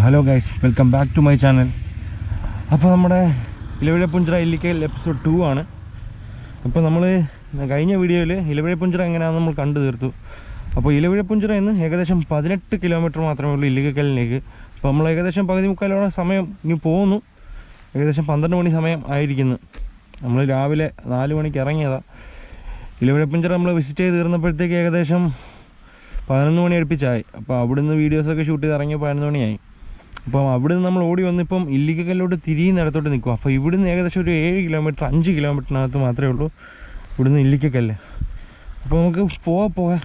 Hello guys welcome back to my channel. അപ്പോൾ നമ്മുടെ Ilaveezha Poonchira Illikkal episode two ആണ്. അപ്പോൾ നമ്മൾ കഴിഞ്ഞ വീഡിയോയിൽ ഇലവിഴ പുഞ്ചിറ എങ്ങനെയാണെന്ന് നമ്മൾ കണ്ടു തീർത്തു. അപ്പോൾ ഇലവിഴ പുഞ്ചിറ എന്ന് ഏകദേശം പതിനെട്ട് കിലോമീറ്റർ മാത്രമേ ഉള്ളൂ ഇല്ലിക്കലിലേക്ക് അപ്പോൾ നമ്മൾ ഏകദേശം പകുതി മുക്കാലോളം സമയം ഇനി പോകുന്നു ഏകദേശം പന്ത്രണ്ട് മണി സമയം ആയിരിക്കുന്നു. നമ്മൾ രാവിലെ നാല് മണിക്ക് ഇറങ്ങിയതാണ് ഇലവിഴ പുഞ്ചിറ നമ്മൾ വിസിറ്റ് ചെയ്ത് തീർന്നപ്പോഴത്തേക്ക് ഏകദേശം പതിനൊന്ന് മണി അടുപ്പിച്ചായി. അപ്പോൾ അവിടുന്ന് വീഡിയോസൊക്കെ ഷൂട്ട് ചെയ്ത് ഇറങ്ങിയ പതിനൊന്ന് മണിയായി. അപ്പം അവിടുന്ന് നമ്മൾ ഓടി വന്നിപ്പം ഇല്ലിക്കല്ലോട്ട് തിരിയുന്നിടത്തോട്ട് നിൽക്കും. അപ്പോൾ ഇവിടുന്ന് ഏകദേശം ഒരു ഏഴ് കിലോമീറ്റർ അഞ്ച് കിലോമീറ്ററിനകത്ത് മാത്രമേ ഉള്ളൂ ഇവിടുന്ന് ഇല്ലിക്കക്കല്ല്. അപ്പോൾ നമുക്ക് പോവാ പോവാ.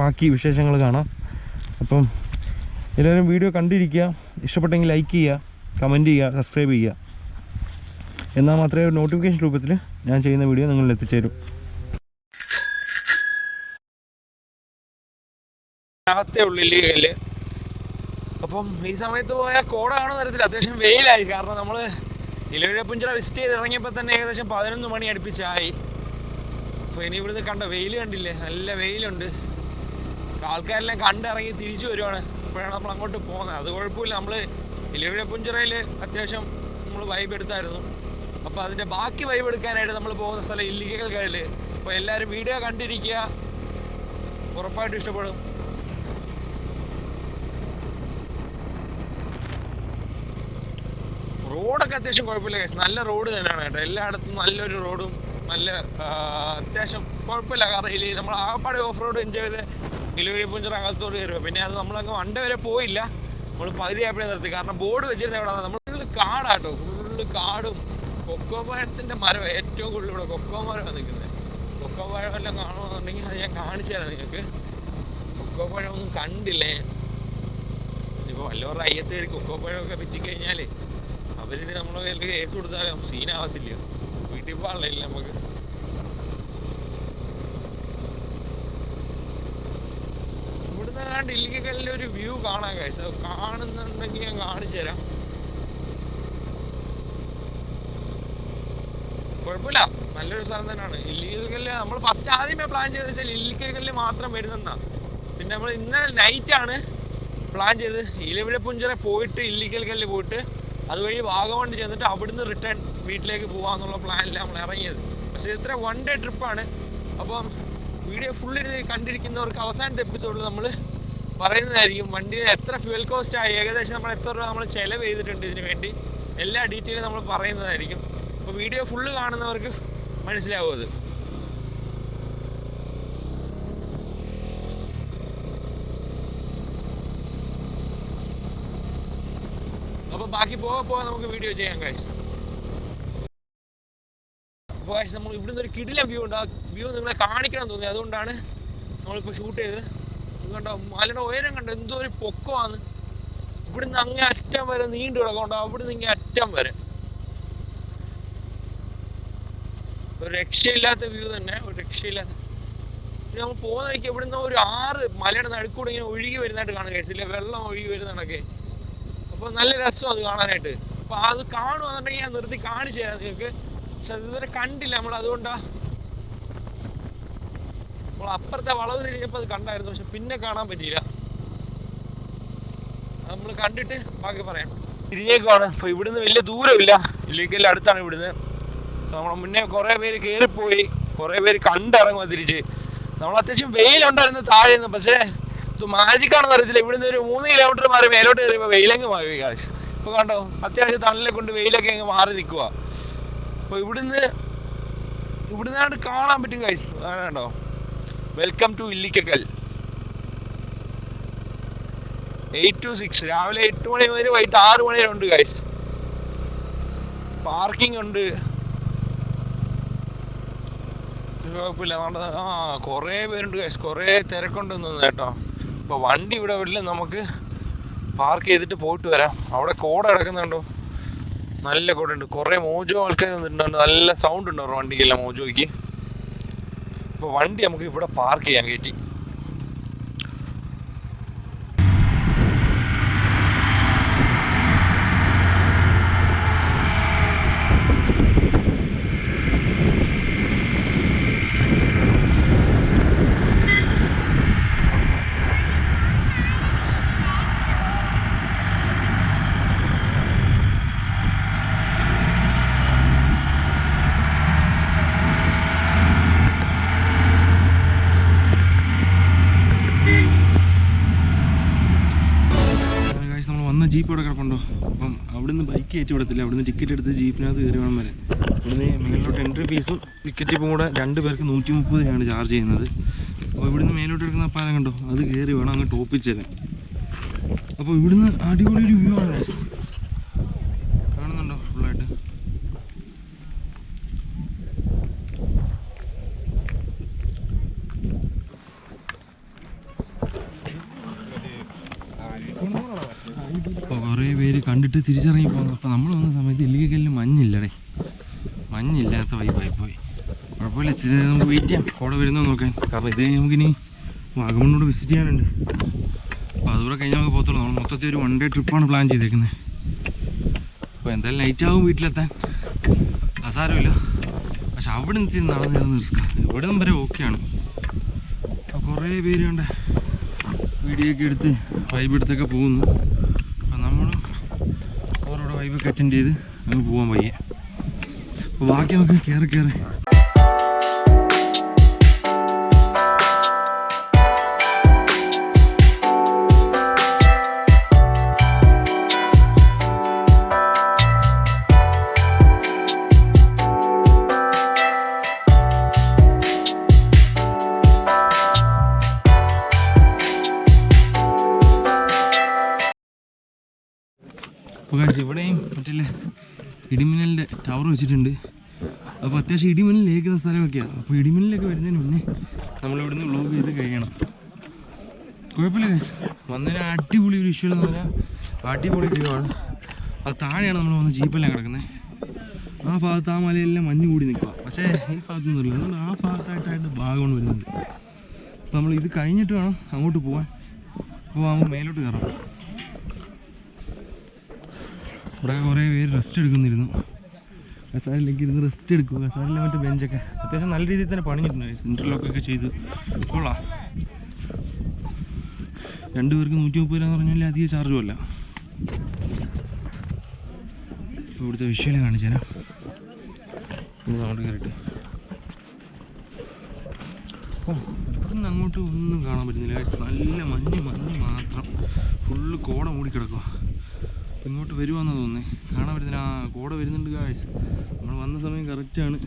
ബാക്കി വിശേഷങ്ങൾ കാണാം. അപ്പം എല്ലാവരും വീഡിയോ കണ്ടിരിക്കുക. ഇഷ്ടപ്പെട്ടെങ്കിൽ ലൈക്ക് ചെയ്യുക കമന്റ് ചെയ്യുക സബ്സ്ക്രൈബ് ചെയ്യുക. എന്നാൽ മാത്രമേ നോട്ടിഫിക്കേഷൻ രൂപത്തിൽ ഞാൻ ചെയ്യുന്ന വീഡിയോ നിങ്ങളിൽ എത്തിച്ചേരും. അകത്തെ ഉള്ളിൽ അപ്പം ഈ സമയത്ത് പോയാൽ കോടാണോ തരത്തില്ല അത്യാവശ്യം വെയിലായി. കാരണം നമ്മൾ ഇലവിഴപ്പുഞ്ചിറ വിസിറ്റ് ചെയ്ത് ഇറങ്ങിയപ്പോൾ തന്നെ ഏകദേശം പതിനൊന്ന് മണി അടുപ്പിച്ചായി. അപ്പോൾ ഇനി ഇവിടുന്ന് കണ്ട വെയിൽ കണ്ടില്ലേ? നല്ല വെയിലുണ്ട്. ആൾക്കാരെല്ലാം കണ്ടിറങ്ങി തിരിച്ചു വരുവാണ്. അപ്പോഴാണ് നമ്മൾ അങ്ങോട്ട് പോകുന്നത്. അത് കുഴപ്പമില്ല. നമ്മൾ ഇലവിഴപ്പുഞ്ചിറയിൽ അത്യാവശ്യം നമ്മൾ വൈബ് എടുത്തായിരുന്നു. അപ്പോൾ അതിന്റെ ബാക്കി വൈബ് എടുക്കാനായിട്ട് നമ്മൾ പോകുന്ന സ്ഥലം ഇല്ലിക്കൽ കടൽ അപ്പോൾ എല്ലാവരും വീഡിയോ കണ്ടിരിക്കുക. ഉറപ്പായിട്ടും ഇഷ്ടപ്പെടും. റോഡൊക്കെ അത്യാവശ്യം കുഴപ്പമില്ല ഗൈസ് നല്ല റോഡ് തന്നെയാണ് കേട്ടോ. എല്ലായിടത്തും നല്ലൊരു റോഡും നല്ല അത്യാവശ്യം കുഴപ്പമില്ല. കാരണം ഇതിൽ നമ്മൾ ആകപ്പാടെ ഓഫ് റോഡ് എൻജോയ് ചെയ്ത് ഇലുവഴി പുഞ്ചിറ അകത്തോട് കയറുക. പിന്നെ അത് നമ്മളങ്ങ് വണ്ട വരെ പോയില്ല. നമ്മൾ പകുതി ആയപ്പോഴേ നിർത്തി. കാരണം ബോർഡ് വെച്ചിരുന്ന എവിടെ നമ്മൾ ഫുള്ള് കാടാട്ടോ ഫുള്ള് കാടും. കൊക്കോ പഴത്തിന്റെ മരം. ഏറ്റവും കൂടുതൽ ഇവിടെ കൊക്കോ മരമാണ് നിൽക്കുന്നത്. കൊക്കോ പഴം എല്ലാം കാണുമെന്നുണ്ടെങ്കിൽ അത് ഞാൻ കാണിച്ചു തരാം നിങ്ങൾക്ക്. കൊക്കോ പഴം ഒന്നും കണ്ടില്ലേ? ഇപ്പോൾ വല്ലവരുടെ അയ്യത്തേരി കൊക്കോ പഴമൊക്കെ പിച്ചി കഴിഞ്ഞാൽ അവരിന് നമ്മളെ കയ്യിൽ കേസ് കൊടുത്താലും സീനാവത്തില്ല. വീട്ടിൽ പാടില്ല നമുക്ക്. ഇവിടുന്ന് ഇല്ലിക്കലിന്റെ ഒരു വ്യൂ കാണാൻ കഴിച്ചു കാണുന്നുണ്ടെങ്കിൽ ഞാൻ കാണിച്ചു തരാം. കുഴപ്പമില്ല. നല്ലൊരു സ്ഥലം തന്നെയാണ്. ഇല്ലിക്കല്ല് നമ്മൾ ഫസ്റ്റ് ആദ്യമേ പ്ലാൻ ചെയ്തെന്ന് വെച്ചാൽ ഇല്ലിക്കലിൽ മാത്രം വരുന്നെന്നാ. പിന്നെ നമ്മൾ ഇന്നലെ നൈറ്റ് ആണ് പ്ലാൻ ചെയ്ത് ഇലവിഴപ്പുഞ്ചിറ പോയിട്ട് ഇല്ലിക്കൽ കല്ല് പോയിട്ട് അതുവഴി വാഗമൺ ചെന്നിട്ട് അവിടുന്ന് റിട്ടേൺ വീട്ടിലേക്ക് പോകാന്നുള്ള പ്ലാനിൽ നമ്മൾ ഇറങ്ങിയത്. പക്ഷെ ഇത് ഇത്ര വൺ ഡേ ട്രിപ്പാണ് അപ്പം വീഡിയോ ഫുള്ള് കണ്ടിരിക്കുന്നവർക്ക് അവസാനത്തെ എപ്പിസോഡിൽ നമ്മൾ പറയുന്നതായിരിക്കും വണ്ടിയിൽ എത്ര ഫ്യൂൽ കോസ്റ്റ് ആയി ഏകദേശം നമ്മൾ എത്ര രൂപ നമ്മൾ ചിലവ് ചെയ്തിട്ടുണ്ട് ഇതിന് വേണ്ടി? എല്ലാ ഡീറ്റെയിലും നമ്മൾ പറയുന്നതായിരിക്കും. അപ്പോൾ വീഡിയോ ഫുള്ള് കാണുന്നവർക്ക് മനസ്സിലാവും അത് അപ്പോൾ ബാക്കി പോകാൻ പോകാൻ നമുക്ക് വീഡിയോ ചെയ്യാം കഴിച്ചു കാശ് നമ്മൾ ഇവിടുന്ന് ഒരു കിടിലം വ്യൂ ഉണ്ട്. ആ വ്യൂ നിങ്ങളെ കാണിക്കണം തോന്നി. അതുകൊണ്ടാണ് നമ്മളിപ്പോൾ ഷൂട്ട് ചെയ്ത് കണ്ടോ മലയുടെ ഉയരം കണ്ടോ? എന്തോ ഒരു പൊക്കമാണ്. ഇവിടുന്ന് അങ്ങേ അറ്റം വരെ നീണ്ടു കിടക്കണ്ടോ അവിടുന്ന് ഇങ്ങേ അറ്റം വരെ. ഒരു രക്ഷയില്ലാത്ത വ്യൂ തന്നെ ഒരു രക്ഷയില്ലാത്ത. നമ്മൾ പോകുന്ന വഴിക്ക് ഇവിടുന്ന് ഒരു ആറ് മലയുടെ നടുക്കൂടെ ഇങ്ങനെ ഒഴുകി വരുന്നതായിട്ട് കഴിച്ചില്ല വെള്ളം ഒഴുകി വരുന്നതൊക്കെ. അപ്പോൾ നല്ല രസം അത് കാണാനായിട്ട്. അപ്പൊ അത് കാണുവാന്നുണ്ടെങ്കിൽ ഞാൻ നിർത്തി കാണിച്ചു തരാം നിങ്ങൾക്ക് പക്ഷെ ഇതുവരെ കണ്ടില്ല നമ്മൾ അതുകൊണ്ടാ. നമ്മൾ അപ്പുറത്തെ വളവ് തിരിഞ്ഞപ്പോൾ അത് കണ്ടായിരുന്നു പക്ഷെ പിന്നെ കാണാൻ പറ്റിയില്ല. നമ്മൾ കണ്ടിട്ട് ബാക്കി പറയാം. തിരിഞ്ഞേക്കുവാണ് അപ്പൊ ഇവിടുന്ന് വലിയ ദൂരമില്ല. ഇല്ലെങ്കിൽ അടുത്താണ് ഇവിടുന്ന്. നമ്മളെ മുന്നേ കുറേ പേര് കയറിപ്പോയി കുറേ പേര് കണ്ടിറങ്ങുക തിരിച്ച്. നമ്മൾ അത്യാവശ്യം വെയിലുണ്ടായിരുന്നു താഴെ നിന്ന് പക്ഷേ ഇത് മാജിക് ആണെന്ന് അറിയത്തില്ല. ഇവിടുന്ന് ഒരു മൂന്ന് കിലോമീറ്റർ മാറി മേലോട്ട് കയറിയപ്പോൾ വെയിലങ്ങ് മാറി കാശ് ഇപ്പൊ കണ്ടോ? അത്യാവശ്യം തണലിനെ കൊണ്ട് വെയിലൊക്കെ അങ്ങ് മാറി നിൽക്കുക അപ്പൊ ഇവിടുന്ന് ഇവിടുന്നാണ്ട് കാണാൻ പറ്റും കാശ് കണ്ടോ? Welcome to Illikkakkal eight two six രാവിലെ എട്ട് മണി വരെ വൈകിട്ട് ആറ് മണി വരെ ഉണ്ട് കാശ് പാർക്കിംഗ് ഉണ്ട്. കുഴപ്പമില്ല. ആ കുറേ പേരുണ്ട് കാശ് കുറേ തിരക്കുണ്ടെന്ന് തോന്നുന്നു കേട്ടോ. അപ്പോൾ വണ്ടി ഇവിടെ വിടില്ല നമുക്ക് പാർക്ക് ചെയ്തിട്ട് പോയിട്ട് വരാം. അവിടെ കോട കിടക്കുന്നുണ്ടോ? നല്ല കോട ഉണ്ട്. കുറേ മോജോ ആൾക്കാർ വന്നിട്ടുണ്ട് നല്ല സൗണ്ട് ഉണ്ട് വണ്ടിക്കെല്ലാം മോജോയ്ക്ക്? അപ്പോൾ വണ്ടി നമുക്ക് ഇവിടെ പാർക്ക് ചെയ്യാൻ കയറ്റി. ബൈക്ക് കയറ്റി വിടത്തില്ല അവിടുന്ന് ടിക്കറ്റ് എടുത്ത് ജീപ്പിനകത്ത് കയറി വേണം വരെ. ഇവിടുന്ന് മേലോട്ട് എൻട്രി ഫീസും ടിക്കറ്റ് ഇപ്പം കൂടെ രണ്ട് പേർക്ക് നൂറ്റി മുപ്പത് രൂപയാണ് ചാർജ് ചെയ്യുന്നത്. അപ്പോൾ ഇവിടുന്ന് മേലോട്ട് എടുക്കുന്ന പാലം കണ്ടോ? അത് കയറി വേണം അങ്ങ് ടോപ്പിൽ ചെല്ലാൻ അപ്പോൾ ഇവിടുന്ന് അടിപൊളി ഒരു വ്യൂ ആണ്. അപ്പോൾ കുറേ പേര് കണ്ടിട്ട് തിരിച്ചിറങ്ങി പോകുന്നു. അപ്പോൾ നമ്മൾ വന്ന സമയത്ത് ഇല്ലിക്കലിന് മഞ്ഞില്ലടേ. മഞ്ഞില്ലാത്ത വൈബായി പോയി. കുഴപ്പമില്ല ഇച്ചിരി നമുക്ക് വെയിറ്റ് ചെയ്യാം. അവിടെ വരുന്നോ നോക്കാൻ കാരണം ഇത് നമുക്കിനി വാഗമണ്ണോട് വിസിറ്റ് ചെയ്യാനുണ്ട്. അപ്പോൾ അതുകൂടെ കഴിഞ്ഞാൽ നമുക്ക് പോകത്തുള്ളൂ. നമ്മൾ മൊത്തത്തിൽ ഒരു വൺ ഡേ ട്രിപ്പാണ് പ്ലാൻ ചെയ്തേക്കുന്നത് അപ്പോൾ എന്തായാലും ലൈറ്റ് ആവും വീട്ടിലെത്താൻ. അസാരമില്ല. പക്ഷെ അവിടെ നിന്ന് നടന്നു നടന്ന് റിസ്ക് ഇവിടെ നിന്ന് വരെ ഓക്കെയാണ് കുറേ പേര് കണ്ട വീഡിയോ ഒക്കെ എടുത്ത് വൈബ് എടുത്തൊക്കെ പോകുന്നു. വൈബൊക്കെ അറ്റൻഡ് ചെയ്ത് അങ്ങ് പോകാൻ വയ്യ. അപ്പോൾ ബാക്കി നമുക്ക് കയറി കയറി അപ്പോൾ കാണിച്ചു ഇവിടെയും മറ്റേ ഇടിമിന്നലിന്റെ ടവർ വെച്ചിട്ടുണ്ട്. അപ്പോൾ അത്യാവശ്യം ഇടിമിന്നൽ ഏക്കുന്ന സ്ഥലമൊക്കെയാണ് അപ്പോൾ ഇടിമിന്നലൊക്കെ വരുന്നതിന് മുന്നേ നമ്മളിവിടുന്ന് വ്ലോഗ് ചെയ്ത് കഴിയണം. കുഴപ്പമില്ല. വന്നതിന് അടിപൊളി ഒരു ഇഷ്യൂ എന്ന് പറഞ്ഞാൽ അടിപൊളി ആണ്. അത് താഴെയാണ് നമ്മൾ വന്ന് ജീപ്പെല്ലാം കിടക്കുന്നത്. ആ ഭാഗത്ത് ആ മലയെല്ലാം മഞ്ഞ് കൂടി നിൽക്കുക പക്ഷേ ഈ ഭാഗത്തൊന്നുമില്ല അതുകൊണ്ട് ആ ഭാഗത്തായിട്ടായിട്ട് ഭാഗമാണ് വരുന്നത് അപ്പോൾ നമ്മൾ ഇത് കഴിഞ്ഞിട്ട് വേണം അങ്ങോട്ട് പോകാൻ അപ്പോൾ നമുക്ക് മേലോട്ട് കയറാം. ഇവിടെ കുറേ പേര് റെസ്റ്റ് എടുക്കുന്നിരുന്നു. കസാരിലേക്ക് ഇരുന്ന് റെസ്റ്റ് എടുക്കുക കസാരയിലെ മറ്റേ ബെഞ്ചൊക്കെ അത്യാവശ്യം നല്ല രീതിയിൽ തന്നെ പണിഞ്ഞിട്ടുണ്ട്. ഇന്റർലോക്കൊക്കെ ചെയ്ത്. കൊള്ളാം. രണ്ടുപേർക്ക് നൂറ്റി മുപ്പത് രൂപ എന്ന് പറഞ്ഞാൽ അധികം ചാർജും അല്ല. ഇവിടുത്തെ വിഷ്വൽ കാണിച്ചു തരാം ഇന്ന് അങ്ങോട്ട് അങ്ങോട്ട് ഒന്നും കാണാൻ പറ്റുന്നില്ല. നല്ല മഞ്ഞ് മഞ്ഞ് മാത്രം. ഫുള്ള് കോട മൂടിക്കിടക്കുക ഇങ്ങോട്ട് വരുവാന്നാ തോന്നുന്നേ. കാണാൻ പറ്റുന്ന ആ കോട വരുന്നുണ്ട് കാഴ്ച നമ്മൾ വന്ന സമയം കറക്റ്റാണ്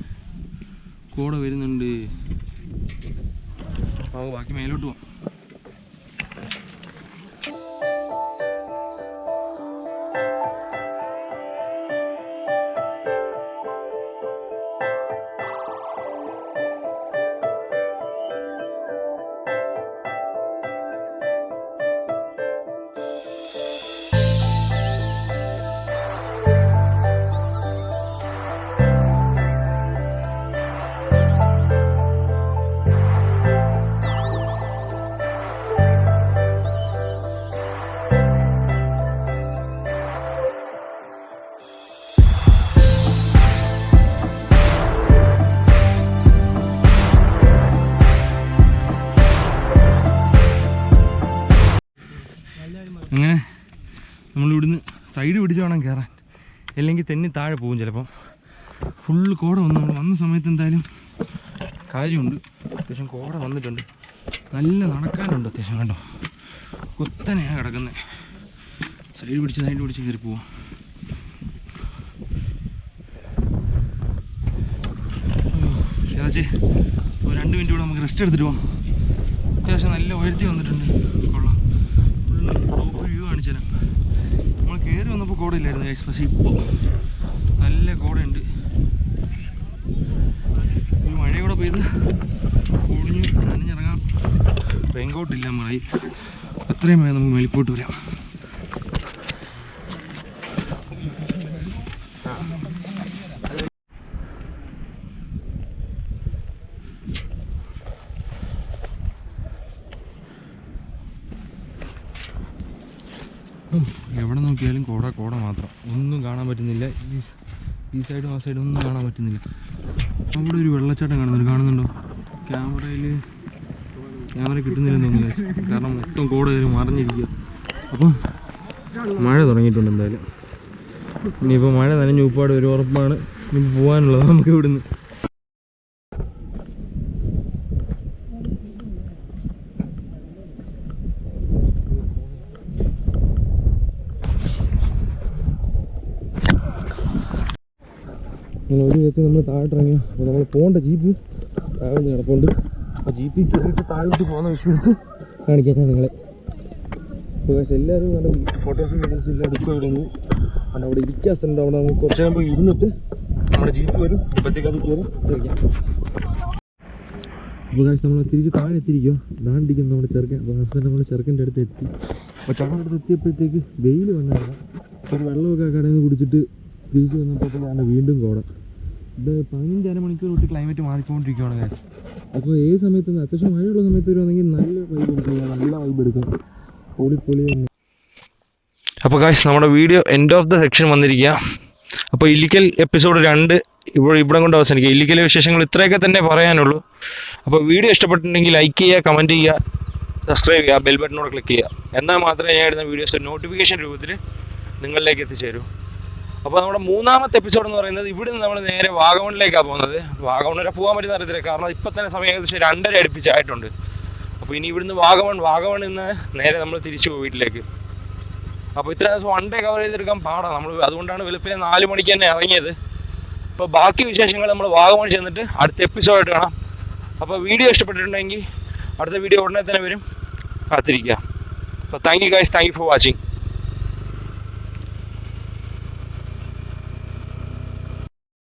കോട വരുന്നുണ്ട്. അപ്പോൾ ബാക്കി മേലോട്ട് പോവാം. വേണം കയറാൻ അല്ലെങ്കിൽ തെന്നി താഴെ പോകും ചിലപ്പം. ഫുള്ള് കോട വന്നു. നമ്മൾ വന്ന സമയത്ത് എന്തായാലും കാര്യമുണ്ട്. അത്യാവശ്യം കോട വന്നിട്ടുണ്ട്. നല്ല നടക്കാനുണ്ട് അത്യാവശ്യം കണ്ടോ. കുത്തനെയാണ് കിടക്കുന്നത് സൈഡ് പിടിച്ച് സൈഡ് പിടിച്ച് കയറി പോവാം. ചേച്ചി ഒരു രണ്ട് മിനിറ്റ് കൂടെ നമുക്ക് റെസ്റ്റ് എടുത്തിട്ട് പോവാം. അത്യാവശ്യം നല്ല ഉയർത്തി വന്നിട്ടുണ്ട് കൊള്ളാം ഫുള്ള് ടോപ്പ് വ്യൂ കാണിച്ചു തരാം നമ്മൾ കോടയില്ലായിരുന്നു ഗൈസ് പക്ഷേ ഇപ്പോൾ നല്ല കോടയുണ്ട് ഈ മഴ കൂടെ പെയ്ത് പൊളിഞ്ഞ് നനഞ്ഞിറങ്ങാം റെയിൻകോട്ടില്ല മഴ അത്രയും വേഗം നമുക്ക് മേലിപ്പോട്ട് വരാം. കോട കോട മാത്രം. ഒന്നും കാണാൻ പറ്റുന്നില്ല. ഈ ഈ സൈഡും ആ സൈഡും ഒന്നും കാണാൻ പറ്റുന്നില്ല. അവിടെ ഒരു വെള്ളച്ചാട്ടം കാണുന്നുണ്ട്. കാണുന്നുണ്ടോ? ക്യാമറയിൽ ക്യാമറ കിട്ടുന്നില്ലെന്ന് തോന്നുന്നു. കാരണം മൊത്തം കോട കയറി മറിഞ്ഞിരിക്കുക. അപ്പം മഴ തുടങ്ങിയിട്ടുണ്ട് എന്തായാലും. ഇനിയിപ്പോൾ മഴ നനഞ്ഞ് ഉപ്പാട് ഒരു ഉറപ്പാണ്. ഇനി പോകാനുള്ളത് നമുക്ക് ഇവിടുന്ന്. അങ്ങനെ ഒരു വിധത്തിൽ നമ്മൾ താഴോട്ടിറങ്ങി. അപ്പോൾ നമ്മൾ പോകേണ്ട ജീപ്പ് താഴെ കിടപ്പുണ്ട്. അപ്പോൾ ജീപ്പിൽ കയറിയിട്ട് താഴോട്ട് പോകുന്ന വിഷയത്ത് കാണിക്കാൻ ഞാൻ നിങ്ങളെ. അപ്പോൾ പക്ഷേ എല്ലാവരും നല്ല ഫോട്ടോസും വീഡിയോസും എല്ലാം എടുക്കും ഇവിടെ കാരണം അവിടെ ഇരിക്കാൻ സ്ഥലമുണ്ട്. അവിടെ നമുക്ക് കുറച്ച് പോയി ഇരുന്നിട്ട് നമ്മുടെ ജീപ്പ് വരും. ഇപ്പോഴത്തേക്ക് അത് കയറും. തിരിക്കാം അപ്പോൾ കാശ് നമ്മൾ തിരിച്ച് താഴെ എത്തിയിരിക്കുക ദാണ്ടിരിക്കും നമ്മുടെ ചെറുക്കൻ. അപ്പോൾ ഹസ്ബൻഡ് നമ്മുടെ ചെറുക്കന്റെ അടുത്ത് എത്തി. അപ്പോൾ ചെറുക്കന്റെ അടുത്ത് എത്തിയപ്പോഴത്തേക്ക് വെയിൽ വന്നതാണ് ഒരു വെള്ളമൊക്കെ കടയിൽ നിന്ന് കുടിച്ചിട്ട് തിരിച്ച് വന്നപ്പോഴാണ് വീണ്ടും കോട ഇത് പതിനഞ്ച് അരമണിക്കൂർ തൊട്ട് ക്ലൈമറ്റ് മാറിക്കൊണ്ടിരിക്കുകയാണ് കാശ് അപ്പോൾ ഏത് സമയത്ത് അത്യാവശ്യം മഴയുള്ള സമയത്ത് വരുവാണെങ്കിൽ നല്ല വൈബ് എടുക്കും നല്ല വൈബ് എടുക്കും. പൊളി പൊളി തന്നെ. അപ്പോൾ കാശ് നമ്മുടെ video end of the section വന്നിരിക്കുക. അപ്പോൾ ഇല്ലിക്കൽ എപ്പിസോഡ് രണ്ട് ഇവിടെ ഇവിടെ കൊണ്ട് അവസാനിക്കുക. ഇല്ലിക്കലെ വിശേഷങ്ങൾ ഇത്രയൊക്കെ തന്നെ പറയാനുള്ളൂ. അപ്പോൾ വീഡിയോ ഇഷ്ടപ്പെട്ടിട്ടുണ്ടെങ്കിൽ ലൈക്ക് ചെയ്യുക കമന്റ് ചെയ്യുക സബ്സ്ക്രൈബ് ചെയ്യുക ബെൽ ബട്ടനോട് ക്ലിക്ക് ചെയ്യുക. എന്നാൽ മാത്രമേ ഞാൻ ഇടുന്ന വീഡിയോസ് നോട്ടിഫിക്കേഷൻ രൂപത്തിൽ നിങ്ങളിലേക്ക് എത്തിച്ചേരൂ. അപ്പോൾ നമ്മുടെ മൂന്നാമത്തെ എപ്പിസോഡ് എന്ന് പറയുന്നത് ഇവിടെ നിന്ന് നമ്മൾ നേരെ വാഗമണിലേക്കാണ് പോകുന്നത്. വാഗമൺ വരെ പോകാൻ പറ്റുന്ന അറിയത്തില്ല. കാരണം ഇപ്പം തന്നെ സമയം ഏകദേശം രണ്ടര അടുപ്പിച്ചായിട്ടുണ്ട്. അപ്പോൾ ഇനി ഇവിടുന്ന് വാഗമൺ വാഗമൺ നിന്ന് നേരെ നമ്മൾ തിരിച്ചു പോകും വീട്ടിലേക്ക്. അപ്പോൾ ഇത്ര ദിവസം വൺ ഡേ കവർ ചെയ്തെടുക്കാൻ പാടാണ് നമ്മൾ അതുകൊണ്ടാണ് വെളുപ്പിനെ നാല് മണിക്ക് തന്നെ ഇറങ്ങിയത്. അപ്പോൾ ബാക്കി വിശേഷങ്ങൾ നമ്മൾ വാഗമൺ ചെന്നിട്ട് അടുത്ത എപ്പിസോഡായിട്ട് കാണാം. അപ്പോൾ വീഡിയോ ഇഷ്ടപ്പെട്ടിട്ടുണ്ടെങ്കിൽ അടുത്ത വീഡിയോ ഉടനെ തന്നെ വരും. കാത്തിരിക്കുക. അപ്പോൾ thank you guys thank you for watching